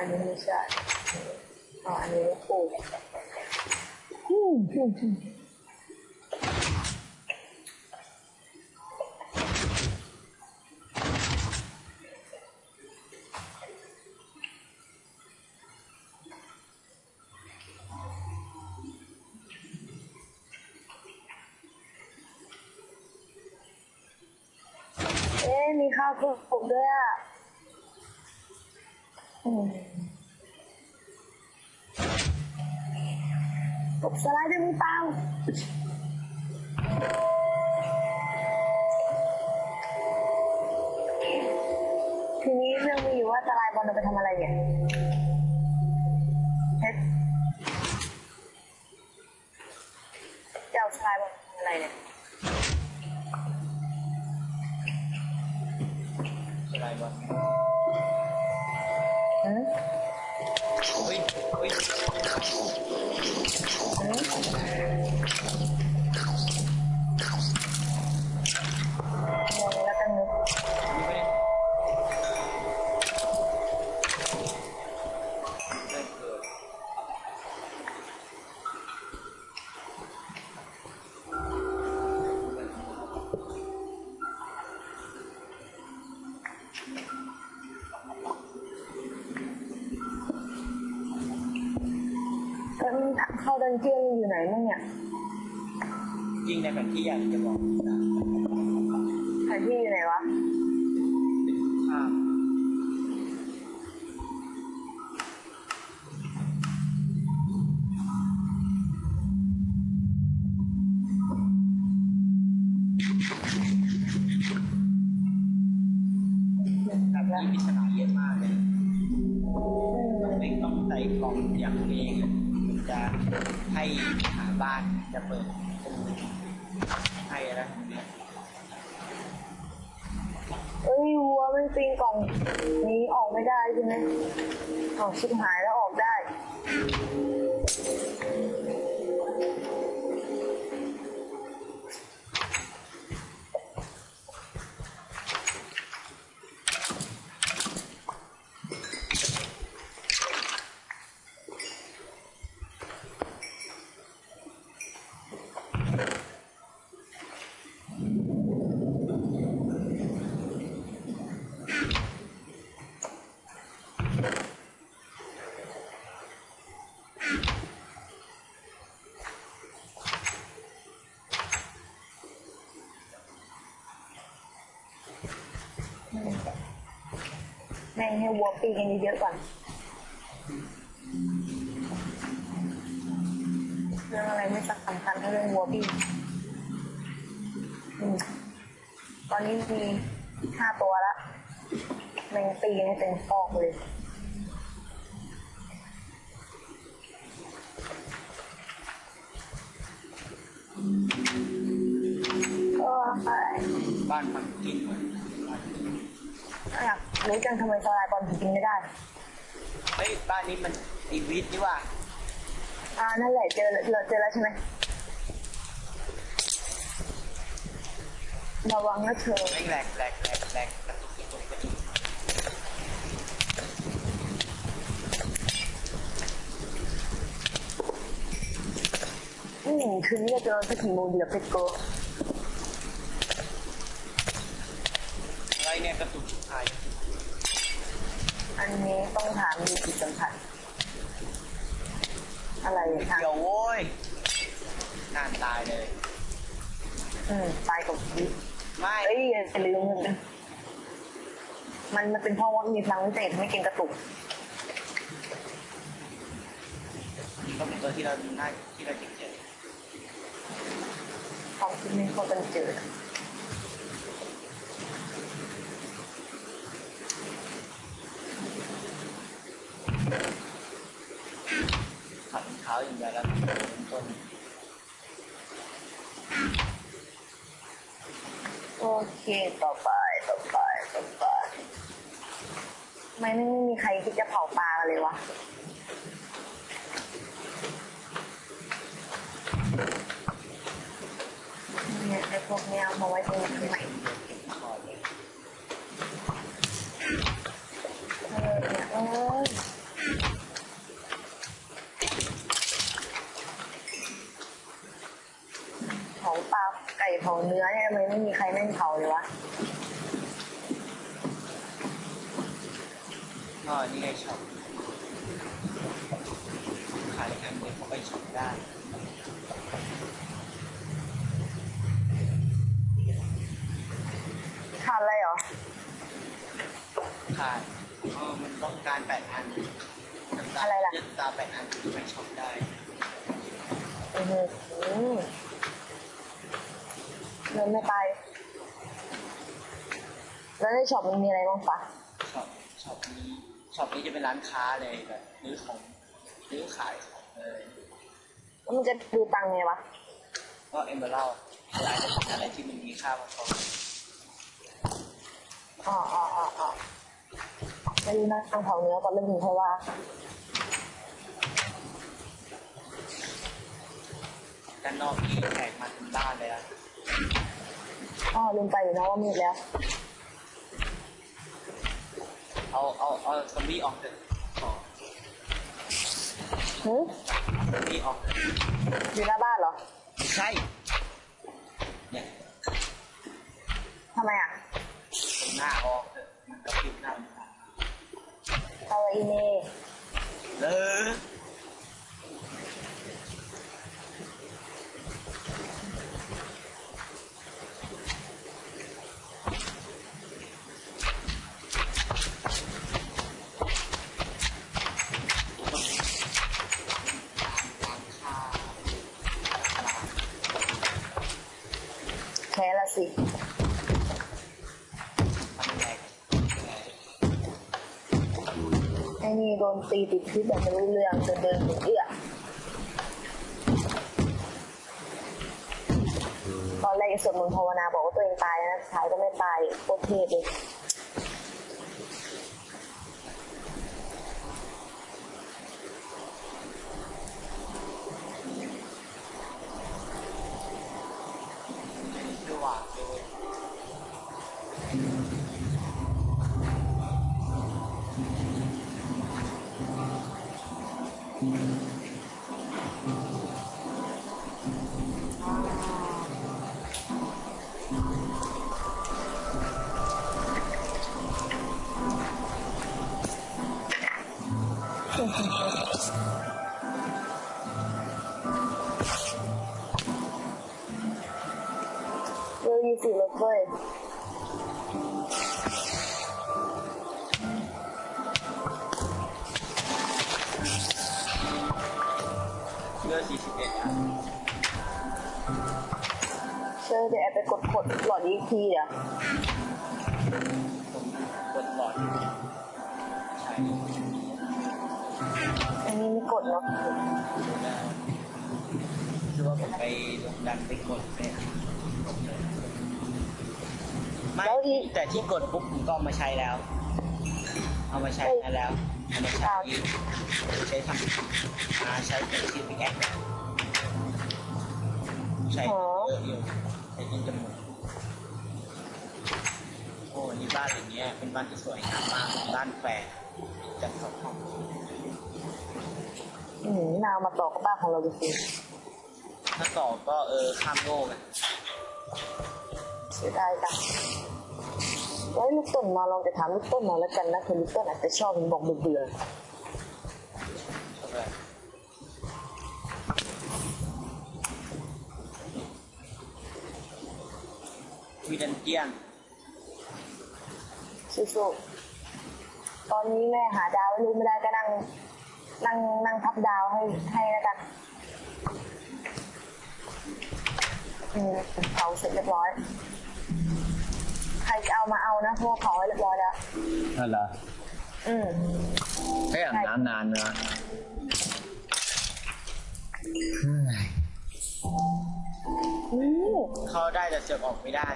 อันนี้ไม่ใช่อ๋ออันนี้ปลูกอืมอืมอืมเอ๊มีข้าวคลุกด้วยอะอืม ตกสไลด์ด้วยมือเปล่าทีนี้เรื่องมีอยู่ว่าสไลายบอลเราไปทำอะไรเนี่ย ไหนมั่งเนี่ย ยิงในแผนที่อยากจะบอก จะเปิดประตูให้อะไรนะเอ้ยวัวมันปีนกล่องนี้ออกไม่ได้ใช่ไหมออกชิบหายแล้วออกได้ แม่งให้วัวปีกันเยอะๆก่อนเรื่องอะไรไม่สำคัญเท่าเรื่องวัวปีตอนนี้มีห้าตัวละแม่งปีนให้เต็มฟอกเลยก็ไปบ้านพักกินเหมือนอย รู้จังทำไมสลายบอลถึงกินไม่ได้ เฮ้ยบ้านนี้มันอีวิทนี่ว่า อ่านั่นแหละเจอเราเจอแล้วใช่ไหมระวังนะเธอไม่งแหลกแหลกแหลกแหลกกระตุกกระตุกกระตุกอืมคืนนี้จะเจอสักกี่โมงเดียวเป็ดโกอะไรเนี่ยกระตุกหาย อันนี้ต้องถามมีจิตสัมผัสอะไรอะคะเกี่ยวโว้ยนานตายเลย อืมตายกับชีวิตไม่เอ้ยอย่าลืมมันนะมันมันเป็นเพราะว่ามีพลังวิเศษทำให้เก่งกระตุกก็เป็นตัวที่เราน่าที่เราเจอเจอของที่ไม่ควรเป็นเจอ ขับเท้าอย่างเดียวแล้วต้นโอเคต่อไปต่อไปต่อไปทำไมไม่มีใครคิดจะเผาปลาเลยวะเนี่ยไอ้พวกเนี้ยมาไว้ตรงนี้ทำไมคอเลยเออาเนื้อเนี่ยทำไมไม่มีใครเล่นเผาเลยวะก็นี่ไงช็อปขายแค่เปิดเข้าไปช็อปได้ขาดอะไรหรอขาดเออมันต้องการแปดพันอะไรล่ะเยึดตาแปดพันไปช็อปได้อือ หือเงินไม่ไปแล้วในช็อปมันมีอะไรบ้างปะช็อปช็อปนี้ช็อปนี้จะเป็นร้านค้าเลยแบบซื้อของซื้อขายของเลยแล้วมันจะดูตังค์ไงวะก็เอ็มเบอร์เล่คืออาจจะเป็นอะไรที่มันมีค่าพอๆอ๋ออ๋ออ๋ออ๋อไม่รู้นะทางเผาเนื้อก่อนเรื่องนี้เพราะว่าด้านนอกมีแขกมาถึงบ้านเลยอะ อ๋อลืมไปอยู่นะว่ามืดแล้ว เอาเอาเอาซอมบี้ออกเถอะขอหือซอมบี้ออกเถอะอยู่หน้าบ้านเหรอ ไม่ใช่ เนี่ยทำไมอะตรงหน้าออกเถอะมันก็ปิดหน้ามันคาวาอิเน่เลย แค่ละสิ ไอ้นี่โดนตีติดพิษแบบไม่รู้เรื่องเดินเดินถึงเอื้อตอนแรกสวดมนต์ภาวนาบอกว่าตัวเองตายนะสุดท้ายก็ไม่ตายโคตรเทพเลย คื ทีอะผมกดหลอดใช่อันนี้มีกดเนาะคือว่าผมไปลงดันไปกดเนี่ยไม่แล้วอีแต่ที่กดปุ๊บผมก็เอามาใช้แล้ว เอามาใช้ได้แล้วเอามาใช้ใช้ทำมาใช้เป็นชื่อพิกแอคใช้เยอะอยู่ใช้จนจะหมด โอ้นี่บ้านอย่างเงี้ย เป็นบ้านที่สวยงามมากบ้านแฝดจากสองห้องอืมนาวมาต่อกับบ้านของเราจริงถ้าต่อก็เออข้ามโลกอะๆเสียดายจังไว้ลูกต้นมาลองจะถามลูกต้นมาแล้วกันนะคือลูกต้นอาจจะชอบมันบอกเบื่อเข้าไปมีดันเจียนๆ สู้ๆตอนนี้แม่หาดาวไม่รู้ไม่ได้ก็นั่ง นั่งนั่งทับดาวให้ให้แล้วกันอืมเผาเสร็จเรียบร้อย ใครจะเอามาเอานะเพราะว่าเผาไว้เรียบร้อยแล้วนั่นเหรออืมให้อาบน้ำนานนะเฮ้ยอืมเข้าได้แต่เสือกออกไม่ได้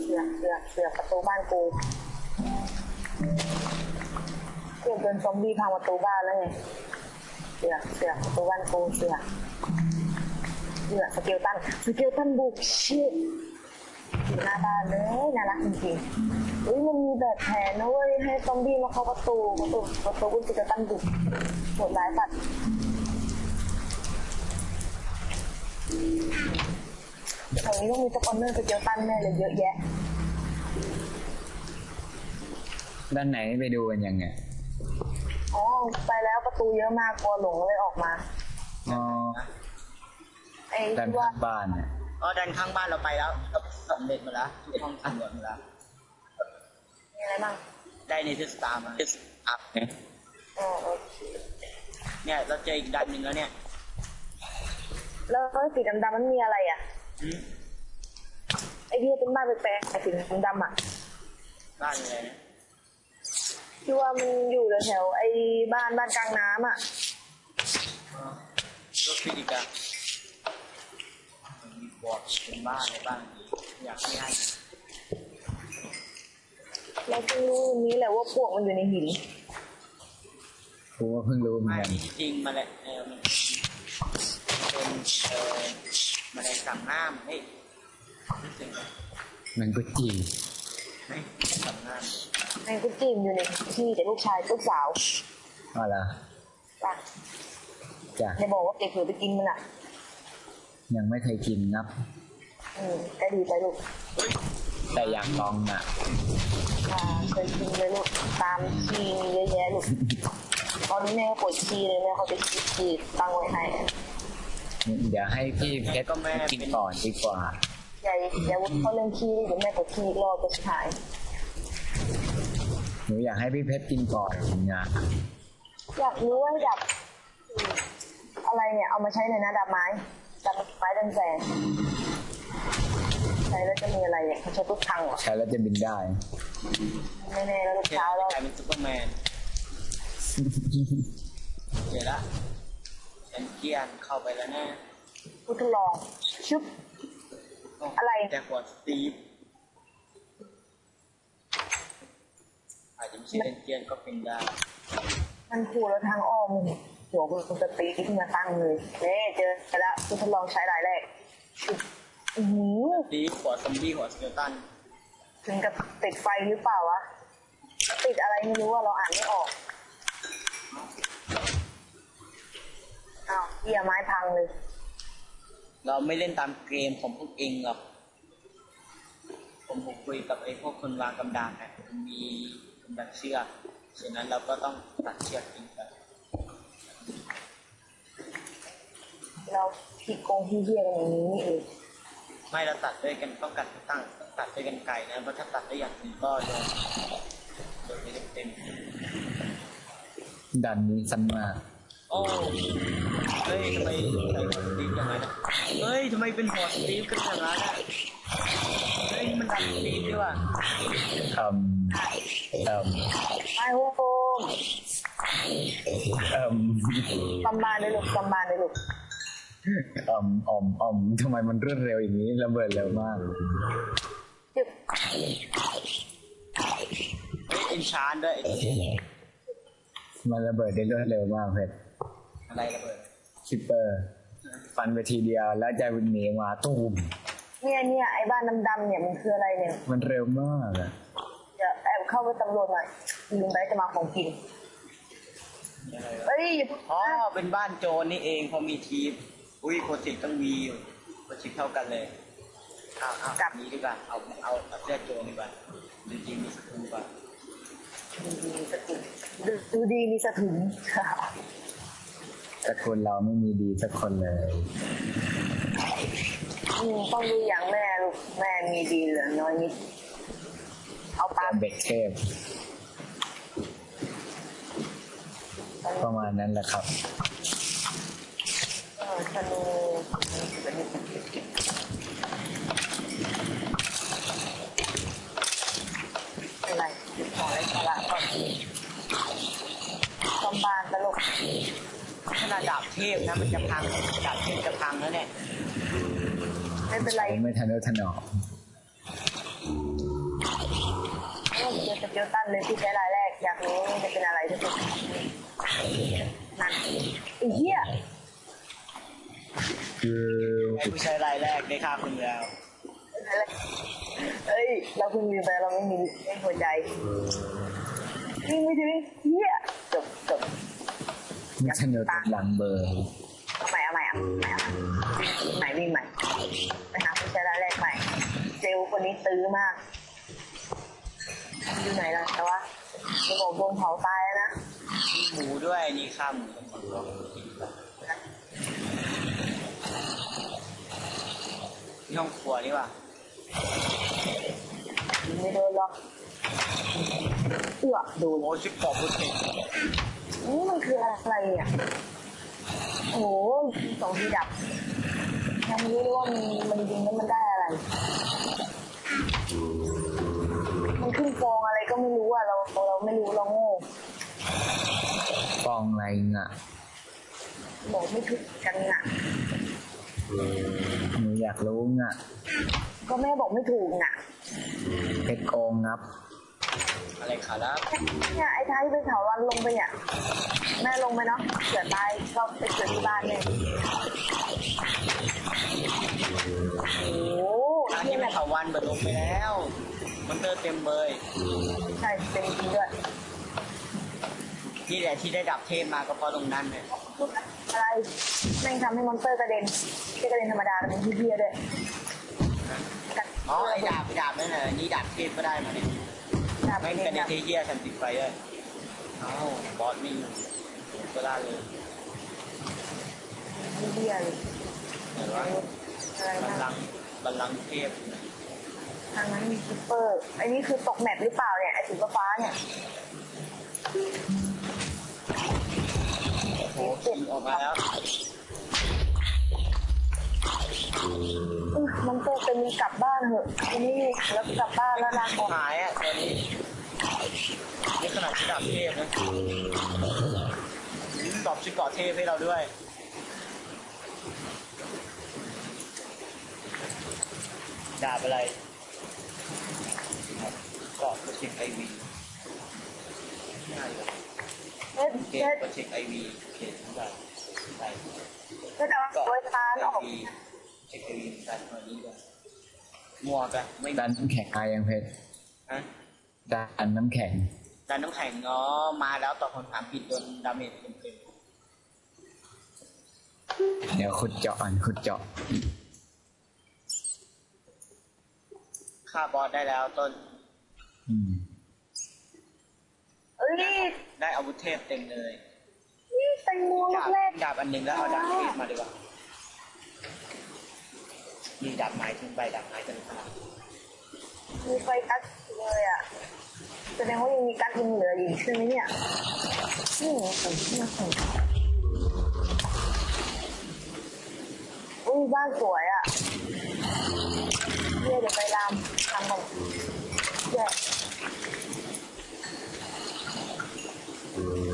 เสือกเสือกเสือกประตูบ้านกูเกือบเป็นซอมบี้พังประตูบ้านแล้วไงเสือกเสือกประตูบ้านกูเสือกเสือกสเกลตันสเกลตันบุกชิตอยู่หน้าบ้านเลยน่ารักจริงๆอุ้ยมันมีแบบแผนนะเว้ยให้ซอมบี้มาเข้าประตูประตูประตูคุณสเกลตันบุกโหดร้ายสัตว์ แถวนี้ต้องมีสปอนเนอร์สเกลตันแน่เลยเยอะแยะ ด้านไหนไปดูกันยังไงอ๋อไปแล้วประตูเยอะมากกลัวหลงเลยออกมาอ๋อไอ้ด้านที่ว่าข้างบ้านเนี่ยอ๋อดันข้างบ้านเราไปแล้วเราสำเร็จมาแล้วทุกห้องสำรวจมาแล้ว มีอะไรบ้างได้ในทิสตาร์มาอัพเนี่ยอ๋อโอเคเนี่ยเราเจออีกดันหนึ่งแล้วเนี่ย แล้วสีดำๆมันมีอะไรอะ อืมไอ้ที่เป็นบ้านแปลกๆไอ้สีดำๆอะ บ้านอะไรนะที่ว่ามันอยู่แถวๆไอ้บ้านบ้านกลางน้ำอะอ๋อรถฟิสิกส์มีบอร์ดเป็นบ้านอะไรบ้างอยากให้ให้เราเพิ่งรู้วันนี้แหละว่าพวกมันอยู่ในหิน กูก็เพิ่งรู้เหมือนไม่กัน จริงมาแหละเออมันเป็นเออ แมาในสั่งน้ำเฮ้ยรู้สึกไหมมันก็จีเฮ้ยสั่งน้ำไอ้กุจีมอยู่ในที่แต่ลูกชายลูกสาวเอาละป่ะจ้ะในบอกว่าเด็กเผือไปกินมันอะ ยังไม่เคยกินนับอืมก็ดีไปลูก แต่อยากลองอะอ่าเคยกินเลยลูกตามชีมีเยอะแยะลูกตอนนี้แม่ก็ปวดชีเลยแม่เขาไปชีชีตั้งไว้ให้ เดี๋ยวให้พี่เพชรกินก่อนดีกว่าใหญ่ใหญ่วุฒิเขาเรื่องขี้เดี๋ยวแม่ปวดขี้อีกรอบจะหายหนูอยากให้พี่เพชรกินก่อนนะอยากรู้ว่าดับอะไรเนี่ยเอามาใช้ในอยนะดับไม้ดับไม้ดันแสงใช้แล้วจะมีอะไรเนี่ยเขาใช้ทุกทางเหรอใช้แล้วจะบินได้ไม่แน่แล้วลูกเดี๋ยวเช้าแล้วกลายเป็นซูเปอร์แมนเดี๋ยวละ แอนเกียนเข้าไปแล้วนะพุทธลองชึบ อะไร แต่หัวสตีฟอาจจะไม่ใช่แอนเกียนก็เป็นได้มันขู่แล้วทางอ้อมหัวคุณจะตีขึ้นมาตั้งเลยเน่เจอไปแล้วพุทธลองใช้รายแรกชึบอือหือสตีฟหัวซอมบี้หัวสเกลตันถึงกับติดไฟหรือเปล่าวะติดอะไรไม่รู้ว่าเราอ่านไม่ออก อ้าวเหี้ยไม้พังเลย เราไม่เล่นตามเกมของพวกเองหรอก ผมผมคุยกับไอ้พวกคนวางกำดานนะมันมีกำดันเชือกฉะนั้นเราก็ต้องตัดเชือกทิ้งไปเราผิดโกงที่เหี้ยกันอย่างนี้นี่เองไม่เราตัดด้วยกันต้องกัดตั้งต้องตัดด้วยกันไก่นะเพราะถ้าตัดด้วยอย่างอื่นก็โดนโดนไปเต็มดันนี้สั้นมากๆ โอ้เฮ้ยทำไมใส่หัวสตีฟอย่างนั้นอะเฮ้ยทำไมเป็นหัวสตีฟกันอย่างนั้นอะเฮ้ยมันดันสตีฟด้วยว่ะเอ่มเอ่มไอ้โว้โหเอ่มตำบานเลยลูกตำบานเลยลูกเอ่มอ่อมอ่อมทำไมมันรวดเร็วอย่างนี้ระเบิดเร็วมากจึบเฮ้ยอินชานด้วยไอ้มันระเบิดได้รวดเร็วมากเพชร อะไรระเบิดคิปเปอร์ ฟันไปทีเดียวแล้วใจมันหนีมาตูมเนี่ยเนี่ยไอ้บ้านดำๆเนี่ยมันคืออะไรเนี่ยมันเร็วมากอะเดี๋ยวแอบเข้าไปตำรวจหน่อยลืมไปจะมาของกินอะไรวะเอ้ยอย่าพูดอ๋อเป็นบ้านโจรนี่เองเพอมีทีมอุ้ยโปรเจกต์ต้องมีอยู่โปรเจกต์เท่ากันเลยเอาเอากลับนี้ดีกว่าเอาเอาเอาเสื้อโจรดีกว่าจริงๆมีสกุลกว่าดูดีมีสกุลดูดูดีมีสถุน แต่คนเราไม่มีดีสักคนเลยอืมต้องดูอย่างแม่ลูกแม่มีดีเหลือน้อยนิด เอาปลาเบ็ดเทพประมาณนั้นแหละครับเออธนูอะไรขออะไรขอละก่อนตำบานตลก ขนาดดาบเทพนะมันจะพังดาบเทพจะพังแล้วเนี่ยไม่เป็นไรไม่ทันถนอมเออเจอสเกลตันเลยที่ใช้รายแรก อยากรู้ว่าจะเป็นอะไรที่สุดนั่นไอ้เหี้ยคือไอ้ผู้ชายรายแรกได้ฆ่าคุณแล้วเอ้ยเราเพิ่งมีไปเราไม่มีเลขหัวใจวิ่งไม่ถึงเหี้ยจบจบ มิชเนลติดหลังเบอร์เอาใหม่เอาใหม่เอาใหม่เอาใหม่วิ่งใหม่ไปหาผู้ชายรายแรกใหม่เซลลคนนี้ตื้อมากอยู่ไหนล่ะแต่ว่าจะบอกโดนเผาตายแล้วนะมีหมูด้วยนี่ข้าวหมูทั้งหมดก็กินไปนี่ห้องครัวนี่ว่ะยิงไม่โดนหรอกเอื้อโดนโอ้ชิปกรอบบุญเก่ง นี่มันคืออะไรเนี่ยโอ้โหสองทีดับยังไม่รู้เลยว่ามันมันยิงแล้วมันได้อะไร มันขึ้นฟองอะไรก็ไม่รู้อะเราเราไม่รู้เราโง่ฟองอะไรเงี้ยบอกไม่ถูกกันอะหนูอยากรู้เงี้ยก็แม่บอกไม่ถูกอะเพชรโกงงับ อะไรขาลับเนี่ยไอ้ท้ายไปเถาวันลงไปเนี่ยแม่ลงไปเนาะเสือตายก็ไปเกิดที่บ้านเลยโอ้โหร้านนี่ที่แหเป็ละนเถาวันเปิดลงไปแล้วมันเตอร์เต็มเลยใช่เป็นจริงด้วยนี่แหละที่ได้ดับเทพมาก็เพราะตรงนั้นเนี่ยอะไรแม่งทำให้มอนสเตอร์กระเด็นไม่ใช่กระเด็นธรรมดาเป็นที่เพียด้วยกัดอ๋อไอ้ดาบไอ้ดาบนั่นน่ะนี่ดาบเทพก็ได้มาเนี่ย ดาบไม่เด็เป็นนในดาบเทเยียทันติดไฟเลยเอ้าบอสไม่อยู่ก็ได้เลยที่เพียเลยเห็นว่าอะไรบัลนะลังก์บัลลังก์เทพทางนั้นมีซูเปอร์ไอ้นี่คือตกแมปหรือเปล่าเนี่ยไอ้สีฟ้าๆเนี่ยโอ้โหขี่ออกมาแล้วอื้อ มอนสเตเป็นกลับบ้านเถอะทีนี้แล้วกลับบ้านแล้วลาก่อนหายอะตัวนี้นี่ขนาดที่ดาบเทพนะอืมดรอปชุดเกาะเทพให้เราด้วยดาบอะไรเกาะโปรเจกต์ไอวีเด็ดเกเฮ็มดโปรเจกต์ไอวีเขียนได้ใช่เฮ็ดเอาเกาะโดยตาไอออก วีเช็คไอวีกันตัวนี้ด้วยหมวกอะไม่มีดันน้ำแข็งมายังเพชรฮะดันน้ำแข็งแต่น้ำแข็งเนาะมาแล้วตอบคำถามผิดโดนดาเมจเต็มเดี๋ยวขุดเจาะอันขุดเจาะๆฆ่าบอสได้แล้วต้นอืมเอ้ยได้อาวุธเทพเต็มเลยนี่แตงโมลูดากบแรกดาบอันหนึ่งแล้วเอาดาบเทพมาดีกว่า มีดาบไม้ทิ้งไปดาบไม้จะมีพลังมีไฟกัสเลยอะแสดงว่ายังมีกัสยังเหลืออยู่ใช่ไหมเนี่ยนี่ไงผมที่มาส่งอุ้ยบ้านสวยอะเดี๋ยวเดี๋ยวไปรามทำของแย่โอ้ยแย่